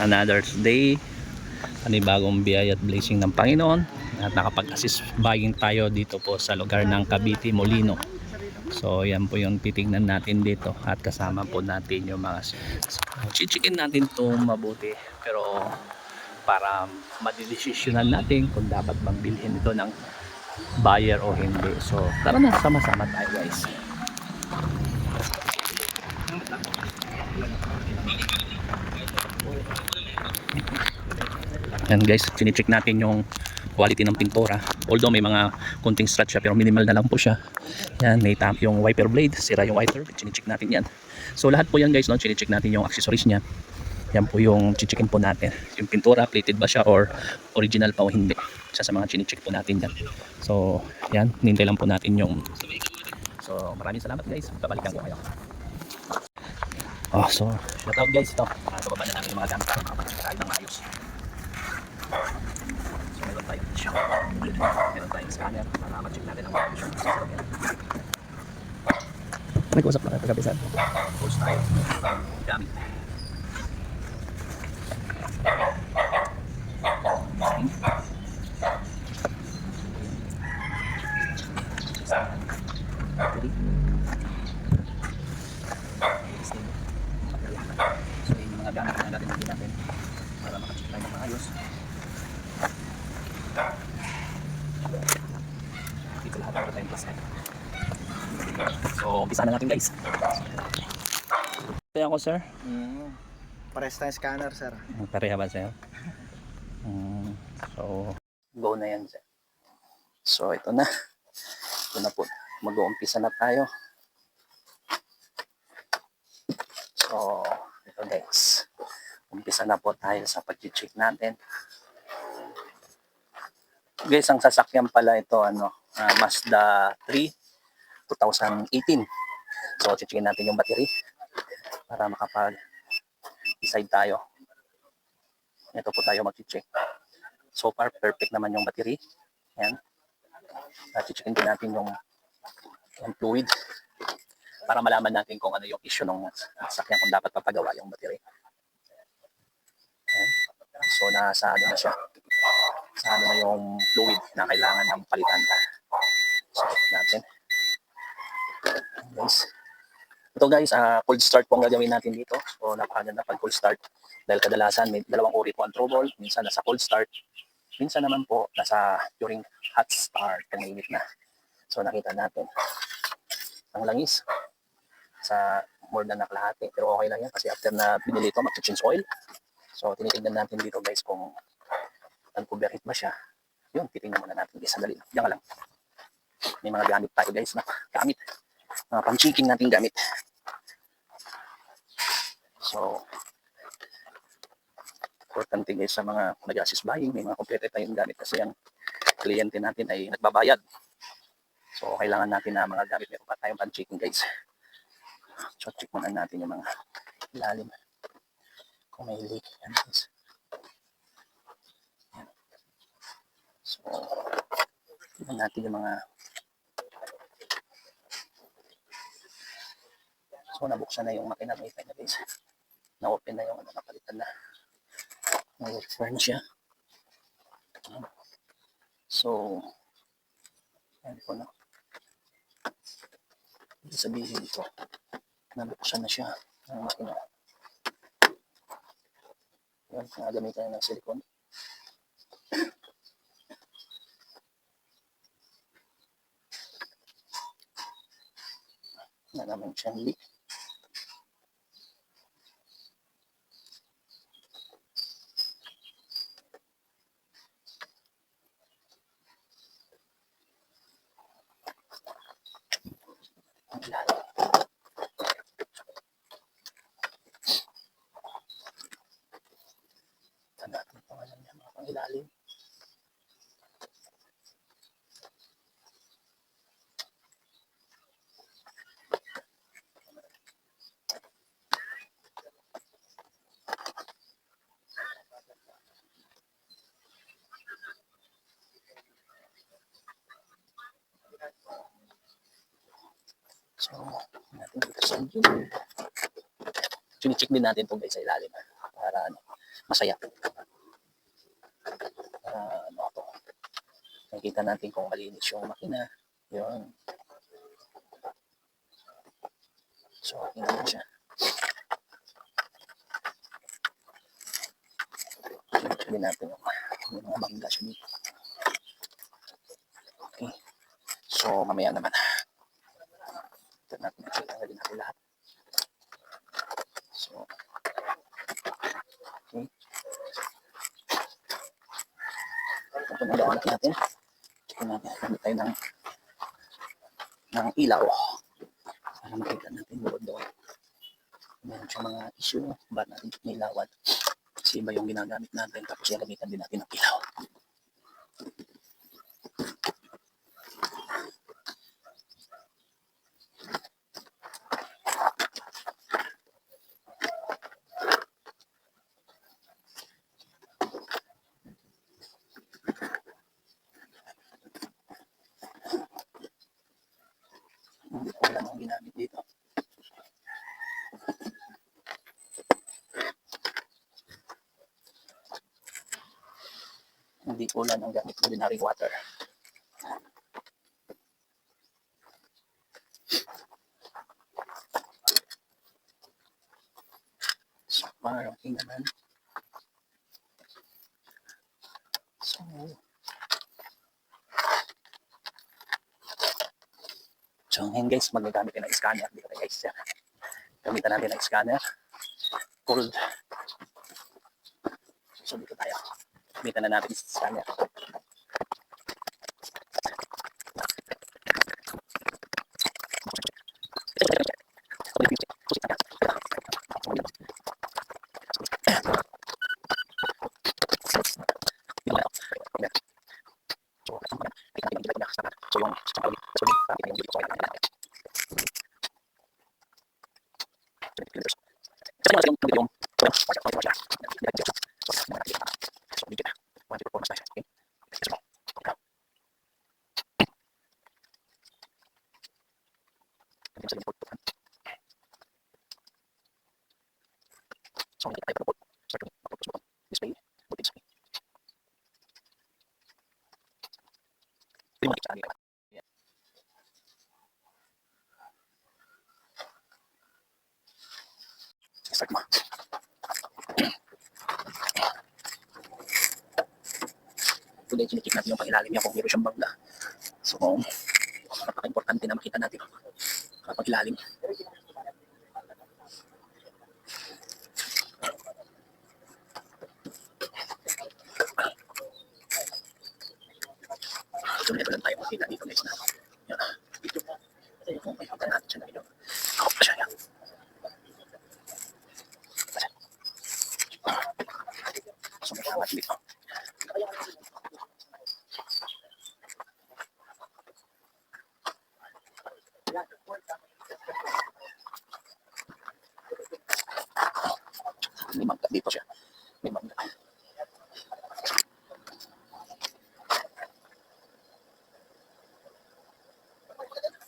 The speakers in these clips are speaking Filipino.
another day. Panibagong biyaya at blessing ng Panginoon. At nakapag-assist buying tayo dito po sa lugar ng Cavite Molino. So yan po yung titignan natin dito. At kasama po natin yung mga so, chichikin natin to mabuti. Pero para madidesisyonan natin kung dapat bang bilhin ito ng buyer o hindi. So tara na sama-sama tayo guys Yan guys, chine-check natin yung quality ng pintura. Although may mga konting scratch siya pero minimal na lang po siya. Yan, may tap yung wiper blade, sira yung wiper, chine-check natin yan. So lahat po yan guys, no, chine-check natin yung accessories niya. Yan po yung chine-checkin po natin. Yung pintura, plated ba siya or original pa o hindi. Isa sa mga chine-check po natin yan. So, yan, nintay lang po natin yung So, maraming salamat guys. Babalikan ko kayo. Oh, so, shout out guys ito. Uh, sa baba na namin yung mga gamit para makapag tayo ng maayos. So, meron tayong shop. Meron tayong scanner para ma-check natin ang mga sasakyan. Nag-usap lang ito kapisan. Full style. Gamit. Battery. So, yung mga gamit na natin natin natin para makacheck tayo ng maayos. Dito lahat para tayong plastic. So, umpisa na natin guys. Kaya ako sir. Mm. Pares tayong scanner, sir. Pareha ba sa'yo? Mm, so, go na yan sir. So, ito na. Ito na po. Mag-uumpisa na tayo. So, ito guys. Umpisa na po tayo sa pag-check natin. Guys, ang sasakyan pala ito, ano, ah, Mazda 3 2018. So, checkin natin yung battery para makapag decide tayo. Ito po tayo mag-check. So far, perfect naman yung battery. Ayan. At checkin din natin yung, yung fluid para malaman natin kung ano yung issue ng sasakyan kung dapat papagawa yung battery. Ayan. So nasa ano na siya. Sa ano na yung fluid na kailangan ng palitan. So natin. Guys. Ito guys, ah cold start po ang gagawin natin dito. So napakaganda pag cold start. Dahil kadalasan may dalawang uri po ang trouble. Minsan nasa cold start. Minsan naman po nasa during hot start mainit na. So nakita natin. Ang langis sa more than nakalahati. Pero okay lang yan kasi after na binili ito, mag-change oil. So tinitingnan natin dito guys kung uncoverhit ba siya. Yun, titingnan muna natin. Guys, sandali. Diyan ka lang. May mga gamit tayo guys na gamit. Mga pang-checking natin gamit. So, importante guys sa mga nag-assist buying, may mga kompleto tayong gamit kasi ang kliyente natin ay nagbabayad. So, kailangan natin na mga gamit. Meron pa tayong pan-checking guys. So, check muna natin yung mga ilalim. Kung may leak. Yan guys. So, tignan natin yung mga So, nabuksan na yung makina ipay na guys. Na-open na yung ano, napalitan na. May return siya. So, yan po na. Ibig sabihin ito, nabuksan na siya ng makina. Yan, nagamitan na ng silicone. Na naman siyang leak. ang ilalim. Tanda natin ang pangalan niya, mga pangilalim. So, view. Chine-check din natin itong guys sa ilalim. Para ano, masaya. Ah, ano to? Nakikita natin kung malinis yung makina. Yun. So, okay naman siya. Sabi natin yung, yung mga bangga siya dito. Okay. So, mamaya naman. Ito natin nakita na din natin lahat. So, okay. Ito na gamit natin. Check natin. Gamit tayo ng ng ilaw. Para makita natin bukod doon. Meron siyang mga issue. Ba natin nilawan. Kasi iba yung ginagamit natin. Tapos gagamitan din natin ng ilaw. Hindi ko alam ang ginamit dito. Hindi ulan ang gamit ordinary water. So, parang naman. So, So ngayon guys, magagamit tayo ng scanner dito guys. Gamitan natin ng scanner. Cold. So dito tayo. Gamitan na natin yung scanner. So yung so yung so yung dito ko Display, voltage. Hindi mo makikita ang ginagawa. Start mo. Din, chinikip natin yung pangilalim niya kung meron siyang bangga. So, napaka-importante na makita natin kapag ilalim. So, meron lang tayo makita dito guys na. Yan. Dito. Ito yung may haba natin siya na dito. Ako pa siya yan. So, may haba dito. May mangga dito siya. May mangga.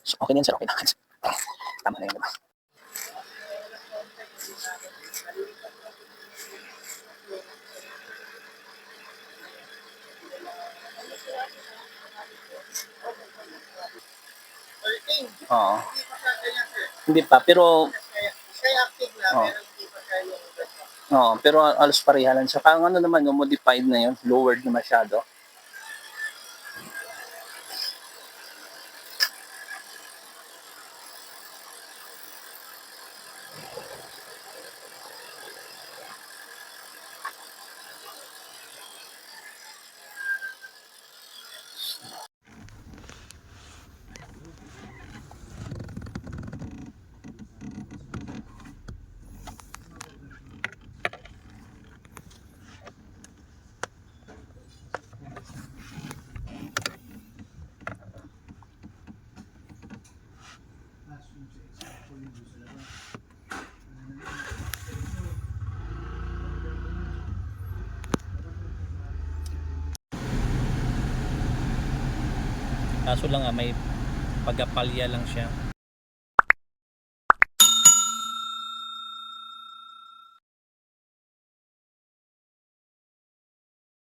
So, okay yun, sir. Okay na. Tama na yun. diba? Oo. Hindi pa, pero Oo, pero alos pareha lang siya. Parang ano naman, modified na yun, lowered na masyado. Kaso lang ah, may pagkapalya lang siya.